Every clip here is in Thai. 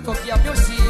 copiar meu sim.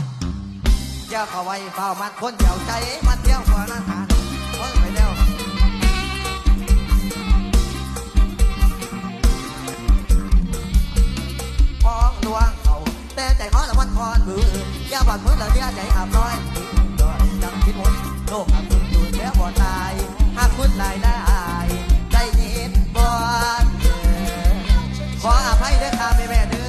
เจ้าเขาไว้เฝ้ามันคนเดียวใจมันเที่ยวหัวหน้าตาคนไปแล้วพองดวงเขาแต่ใจเขาละมันพรมือเจ้าบัดมือเดียใจอาบน้อยดอยจังคิดหมดโลกอาบคุณดูแล้วบ่ตายหากคุณรายได้ใจนิดบ่ขออภัยเด้อค่ะแม่แม่